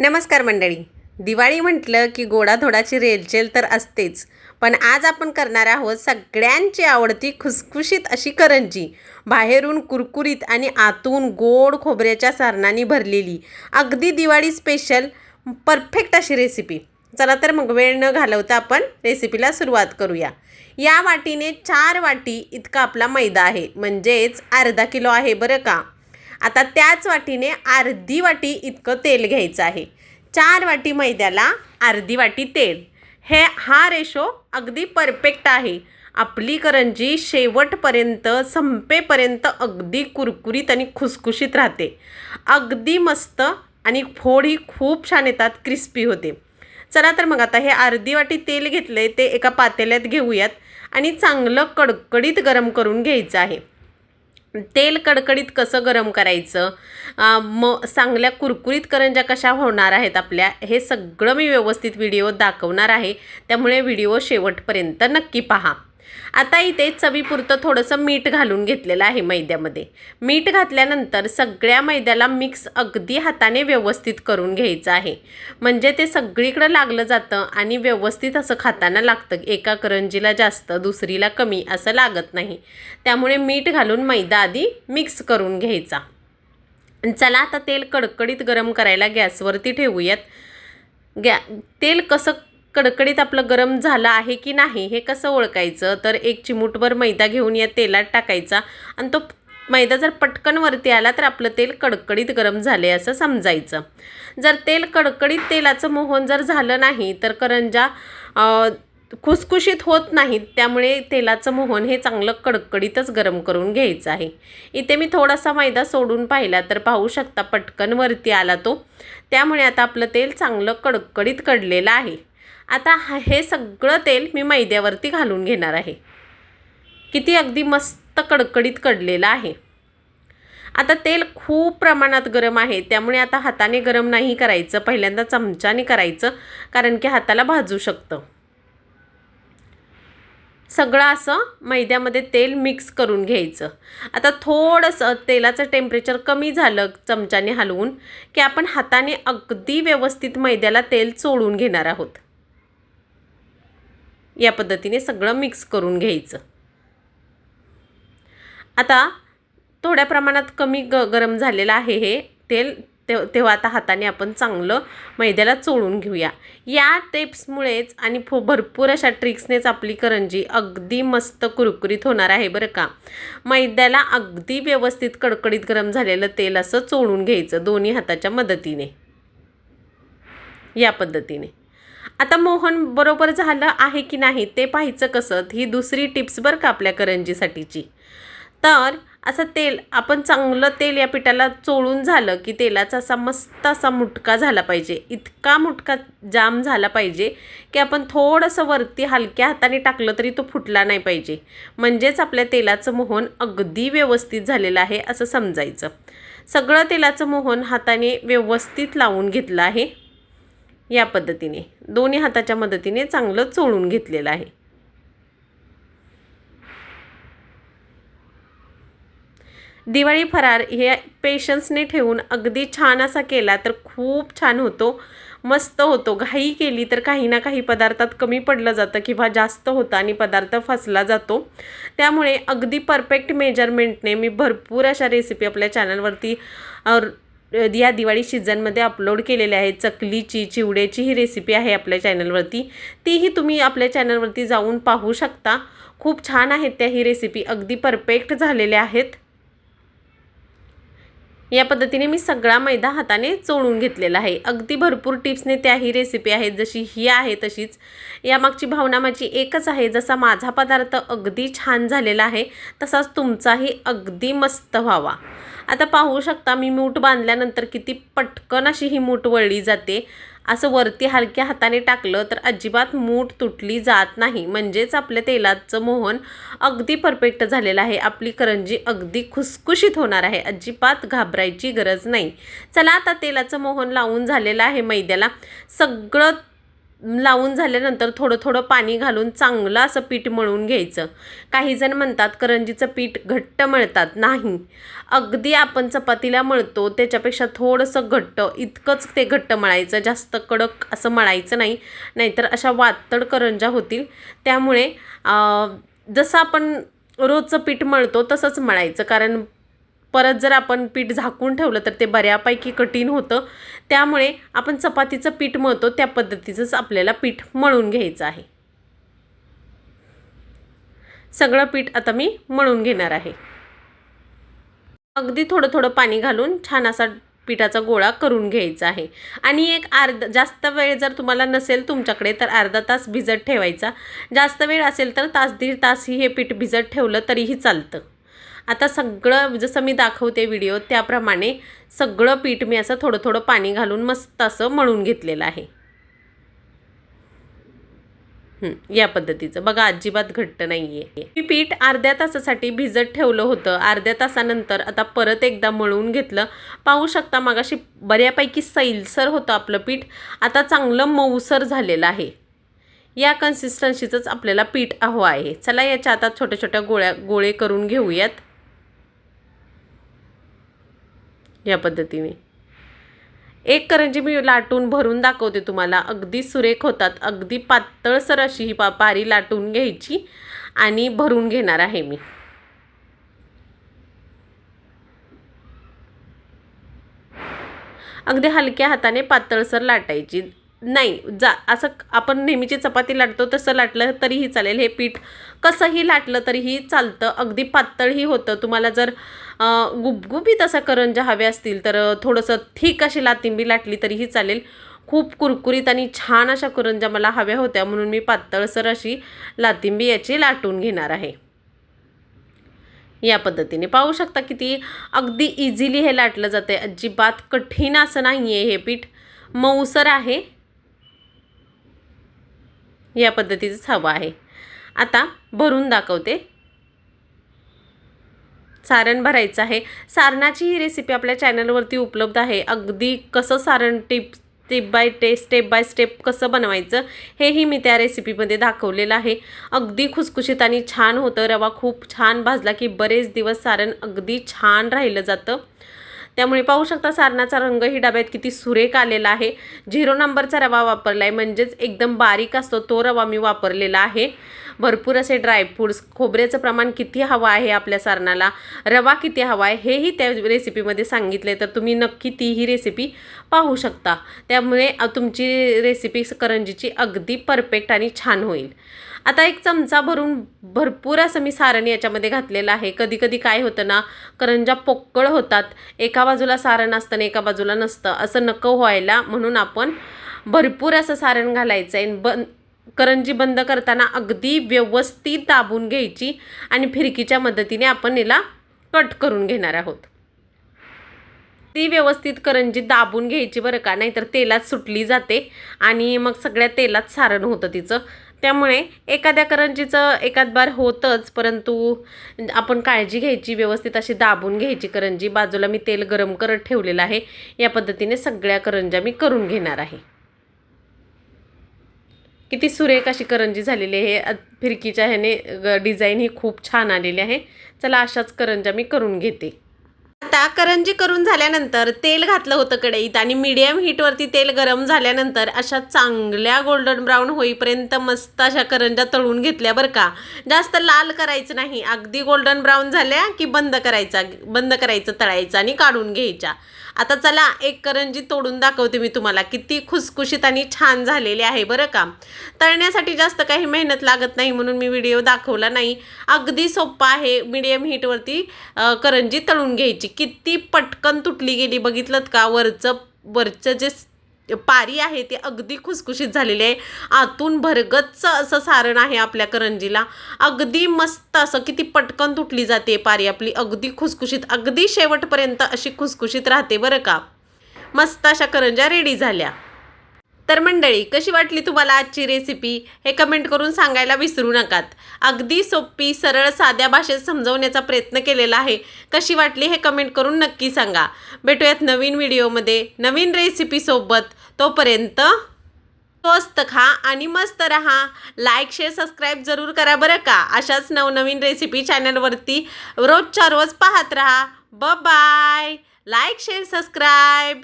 नमस्कार मंडळी. दिवाळी म्हटलं की गोडाधोडाची रेलचेल तर असतेच. पण आज आपण करणार आहोत सगळ्यांची आवडती खुसखुशीत अशी करंजी. बाहेरून कुरकुरीत आणि आतून गोड खोबऱ्याच्या सारणाने भरलेली. अगदी दिवाळी स्पेशल परफेक्ट अशी रेसिपी चला तर मग वेळ न घालवता आपण रेसिपीला सुरुवात करूया. या वाटीने चार वाटी इतका आपला मैदा आहे. म्हणजेच अर्धा किलो आहे बरं का? आता त्याच वाटीने अर्धी वाटी इतकं तेल घ्यायचं आहे. चार वाटी मैद्याला अर्धी वाटी तेल. हे हा रेशो अगदी परफेक्ट आहे. आपली करंजी शेवटपर्यंत संपेपर्यंत अगदी कुरकुरीत आणि खुसखुशीत राहते. अगदी मस्त आणि फोड ही खूप छान येतात क्रिस्पी होते. चला तर मग आता हे अर्धी वाटी तेल घेतले ते एका पातेल्यात घेऊयात आणि चांगलं कडकडीत गरम करून घ्यायचं आहे. तेल कडकडीत कसं गरम करायचं? मग चांगल्या कुरकुरीत करंज्या कशा होणार आहेत आपल्या हे सगळं मी व्यवस्थित व्हिडिओ दाखवणार आहे. त्यामुळे व्हिडिओ शेवटपर्यंत नक्की पहा. आता इथे चवीपुरतं थोडंसं मीठ घालून घेतलेलं आहे मैद्यामध्ये. मीठ घातल्यानंतर सगळ्या मैद्याला मिक्स अगदी हाताने व्यवस्थित करून घ्यायचं आहे. म्हणजे ते सगळीकडं लागलं जातं आणि व्यवस्थित असं खाताना लागतं. एका करंजीला जास्त दुसरीला कमी असं लागत नाही. त्यामुळे मीठ घालून मैदा आधी मिक्स करून घ्यायचा. चला आता तेल कडकडीत गरम करायला गॅसवरती ठेवूयात. गॅ तेल कसं कडकडीत आपलं गरम झालं आहे की नाही हे कसं ओळखायचं? तर एक चिमूटभर मैदा घेऊन या तेलात टाकायचा आणि तो मैदा जर पटकन वरती आला तर आपलं तेल कडकडीत गरम झाले असं समजायचं. जर तेल कडकडीत तेलाचं मोहन जर झालं नाही तर करंजा खुसखुशीत होत नाहीत. त्यामुळे तेलाचं मोहन हे चांगलं कडकडीतच गरम करून घ्यायचं आहे. इथे मी थोडासा मैदा सोडून पाहिला तर पाहू शकता पटकन वरती आला तो. त्यामुळे आता आपलं तेल चांगलं कडकडीत कडलेलं आहे. आता हा- हे सगळं तेल मी मैद्यावरती घालून घेणार आहे. किती अगदी मस्त कडकडीत कडलेलं आहे. आता तेल खूप प्रमाणात गरम आहे. त्यामुळे आता हाताने गरम नाही करायचं. पहिल्यांदा चमच्याने करायचं कारण की हाताला भाजू शकतं. सगळं असं मैद्यामध्ये तेल मिक्स करून घ्यायचं. आता थोडंसं तेलाचं टेम्परेचर कमी झालं चमच्याने हलवून की आपण हाताने अगदी व्यवस्थित मैद्याला तेल चोळून घेणार आहोत. या पद्धतीने सगळं मिक्स करून घ्यायचं. आता थोड्या प्रमाणात कमी ग गरम झालेलं आहे हे तेल ते तेव्हा आता हाताने आपण चांगलं मैद्याला चोळून घेऊया. या टिप्समुळेच आणि फो भरपूर अशा ट्रिक्सनेच आपली करंजी अगदी मस्त कुरकुरीत होणार आहे बरं का. मैद्याला अगदी व्यवस्थित कडकडीत गरम झालेलं तेल असं चोळून घ्यायचं दोन्ही हाताच्या मदतीने. या पद्धतीने. आता मोहन बरोबर झालं आहे की नाही ते पाहायचं कसं? ही दुसरी टिप्स बरं का आपल्या करंजीसाठीची. तर असं तेल आपण चांगलं तेल या पिठाला चोळून झालं की तेलाचा असा मस्त असा मुटका झाला पाहिजे. इतका मुटका जाम झाला पाहिजे की आपण थोडंसं वरती हलक्या हाताने टाकलं तरी तो फुटला नाही पाहिजे. म्हणजेच आपल्या तेलाचं मोहन अगदी व्यवस्थित झालेलं आहे असं समजायचं. सगळं तेलाचं मोहन हाताने व्यवस्थित लावून घेतलं आहे. या पद्धतीने दोन्ही हाताच्या मदतीने चांगलं चोळून घेतलेलं आहे. दिवाळी फरार हे पेशन्सने ठेवून अगदी छान असा केला तर खूप छान होतो. मस्त होतो. घाई केली तर काही ना काही पदार्थात कमी पडलं जातं किंवा जास्त होतं आणि पदार्थ फसला जातो. त्यामुळे अगदी परफेक्ट मेजरमेंटने मी भरपूर अशा रेसिपी आपल्या चॅनलवरती ह्या दिवाळी सीझनमध्ये अपलोड केलेले आहेत चकलीची चिवड्याची ही रेसिपी आहे आपल्या चॅनलवरती तीही तुम्ही आपल्या चॅनलवरती जाऊन पाहू शकता. खूप छान आहेत त्या ही रेसिपी अगदी परफेक्ट झालेल्या आहेत. या पद्धतीने मी सगळा मैदा हाताने चोळून घेतलेला आहे. अगदी भरपूर टिप्सने त्याही रेसिपी आहेत. जशी ही आहे तशीच. यामागची भावना माझी एकच आहे. जसा माझा पदार्थ अगदी छान झालेला आहे तसाच तुमचाही अगदी मस्त व्हावा. आता पाहू शकता मी मूठ बांधल्यानंतर किती पटकन अशी ही मूठ वळली जाते. असं वरती हलक्या हाताने टाकलं तर अजिबात मूठ तुटली जात नाही. म्हणजेच आपल्या तेलाचं मोहन अगदी परफेक्ट झालेलं आहे. आपली करंजी अगदी खुसखुशीत होणार आहे. अजिबात घाबरायची गरज नाही. चला आता तेलाचं मोहन लावून झालेलं आहे मैद्याला. सगळं लावून झाल्यानंतर थोडं थोडं पाणी घालून चांगलं असं पीठ मळून घ्यायचं. काही जण म्हणतात करंजीचं पीठ घट्ट मळतात. नाही. अगदी आपण चपातीला मळतो त्याच्यापेक्षा थोडंसं घट्ट इतकंच ते घट्ट मळायचं. जास्त कडक असं मळायचं नाही. नाहीतर अशा वातड करंजा होतील. त्यामुळे जसं आपण रोजचं पीठ मळतो तसंच मळायचं. कारण परत जर आपण पीठ झाकून ठेवलं तर ते बऱ्यापैकी कठीण होतं. त्यामुळे आपण चपातीचं पीठ मळतो त्या पद्धतीचंच आपल्याला पीठ मळून घ्यायचं आहे. सगळं पीठ आता मी मळून घेणार आहे. अगदी थोडं थोडं पाणी घालून छान असा पिठाचा गोळा करून घ्यायचा आहे. आणि एक अर्ध जास्त वेळ जर तुम्हाला नसेल तुमच्याकडे तर अर्धा तास भिजत ठेवायचा. जास्त वेळ असेल तर तास दीड तासही हे पीठ भिजत ठेवलं तरीही चालतं. आता सगळं जसं मी दाखवते व्हिडिओ त्याप्रमाणे सगळं पीठ मी असं थोडं थोडं पाणी घालून मस्त असं मळून घेतलेलं आहे. या पद्धतीचं. बघा अजिबात घट्ट नाही आहे मी पीठ अर्ध्या तासासाठी भिजत ठेवलं होतं. अर्ध्या तासानंतर आता परत एकदा मळून घेतलं. पाहू शकता मागाशी बऱ्यापैकी सैलसर होतं आपलं पीठ. आता चांगलं मऊसर झालेलं आहे. या कन्सिस्टन्सीचंच आपल्याला पीठ हवं आहे. चला याच्या आता छोट्या छोट्या गोळ्या गोळे करून घेऊयात. या पद्धतीने. एक करंजी मी लाटून भरून दाखवते तुम्हाला. अगदी सुरेख होतात. अगदी पातळसर अशी ही पा पारी लाटून घ्यायची आणि भरून घेणार आहे मी. अगदी हलक्या हाताने पातळसर लाटायची. नाही जा असं आपण नेहमीची चपाती लाटतो तसं लाटलं तरीही चालेल. हे पीठ कसंही लाटलं तरीही चालतं. अगदी पातळही होतं. तुम्हाला जर गुबगुबीत असा करंजा हवे असतील तर थोडंसं ठीक अशी लातिंबी लाटली तरीही चालेल. खूप कुरकुरीत आणि छान अशा करंजा मला हव्या होत्या म्हणून मी पातळसर अशी लातिंबी याची लाटून घेणार आहे. या पद्धतीने पाहू शकता किती अगदी इझिली हे लाटलं जाते अजिबात कठीण असं नाही आहे हे पीठ. मऊसर आहे. या पद्धतीचंच हवं आहे. आता भरून दाखवते. सारण भरायचं आहे. सारणाची ही रेसिपी आपल्या चॅनलवरती उपलब्ध आहे. अगदी कसं सारण टिप स्टेप बाय टे स्टेप बाय स्टेप कसं बनवायचं हेही मी त्या रेसिपीमध्ये दाखवलेलं आहे. अगदी खुसखुशीत आणि छान होतं. रवा खूप छान भाजला की बरेच दिवस सारण अगदी छान राहिलं जातं. त्यामुळे पाहू शकता सारणाचा रंगही डब्यात किती सुरेख आलेला आहे. झिरो नंबरचा रवा वापरला आहे म्हणजेच एकदम बारीक असतो तो रवा मी वापरलेला आहे. भरपूर असे ड्रायफ्रूट्स खोबऱ्याचं प्रमाण किती हवं आहे आपल्या सारणाला रवा किती हवा आहे हेही त्या रेसिपीमध्ये सांगितले तर तुम्ही नक्की तीही रेसिपी पाहू शकता. त्यामुळे तुमची रेसिपी करंजीची अगदी परफेक्ट आणि छान होईल. आता एक चमचा भरून भरपूर असं मी सारण याच्यामध्ये घातलेलं आहे. कधी कधी काय होतं ना करंजा पोकळ होतात. एका बाजूला सारण असतं आणि एका बाजूला नसतं. असं नको व्हायला म्हणून आपण भरपूर असं सारण घालायचं आहे बन करंजी बंद करताना अगदी व्यवस्थित दाबून घ्यायची आणि फिरकीच्या मदतीने आपण याला कट करून घेणार आहोत. ती व्यवस्थित करंजी दाबून घ्यायची बरं का? नाहीतर तेलात सुटली जाते आणि मग सगळ्या तेलात सारण होतं तिचं. त्यामुळे एखाद्या करंजीचं एखाद बार होतंच परंतु आपण काळजी घ्यायची व्यवस्थित अशी दाबून घ्यायची करंजी. बाजूला मी तेल गरम करत ठेवलेलं आहे. या पद्धतीने सगळ्या करंज्या मी करून घेणार आहे. किती सुरेख अशी करंजी झालेली आहे. फिरकीच्या ह्याने ग- डिझाईन ही खूप छान आलेली आहे. चला अशाच करंजा मी करून घेते. आता करंजी करून झाल्यानंतर तेल घातलं होतं कढईत आणि मीडियम हीटवरती तेल गरम झाल्यानंतर अशा चांगल्या गोल्डन ब्राऊन होईपर्यंत मस्त अशा करंजा तळून घेतल्या बरं का. जास्त लाल करायचं नाही. अगदी गोल्डन ब्राऊन झाल्या की बंद करायचा बंद करायचं तळायचं आणि काढून घ्यायच्या. आता चला एक करंजी तोडून दाखवते मी तुम्हाला. किती खुसखुशीत आणि छान झालेली आहे बरं का? तळण्यासाठी जास्त काही मेहनत लागत नाही म्हणून मी व्हिडिओ दाखवला नाही. अगदी सोप्पा आहे मीडियम हीटवरती करंजी तळून घ्यायची. किती पटकन तुटली गेली बघितलं का? वरचं वरचं जे पारी आहे ती अगदी खुसखुशीत झालेली आहे. आतून भरगच्च असं सारण आहे आपल्या करंजीला. अगदी मस्त असं किती पटकन तुटली जाते पारी आपली. अगदी खुसखुशीत अगदी शेवटपर्यंत अशी खुसखुशीत राहते बरं का. मस्त अशा करंज्या रेडी झाल्या. तर मंडळी कशी वाटली तुम्हाला आजची रेसिपी हे कमेंट करून सांगायला विसरू नकात. अगदी सोपी सरळ साध्या भाषेत समजवण्याचा प्रयत्न केलेला आहे. कशी वाटली हे कमेंट करून नक्की सांगा. भेटूयात नवीन व्हिडिओमध्ये नवीन रेसिपीसोबत तोपर्यंत स्वस्त खा आणि मस्त रहा. लाईक शेअर सबस्क्राईब जरूर करा बरं का. अशाच नवनवीन रेसिपी चॅनलवरती रोजच्या रोज पाहत राहा. ब बाय लाईक शेअर सबस्क्राईब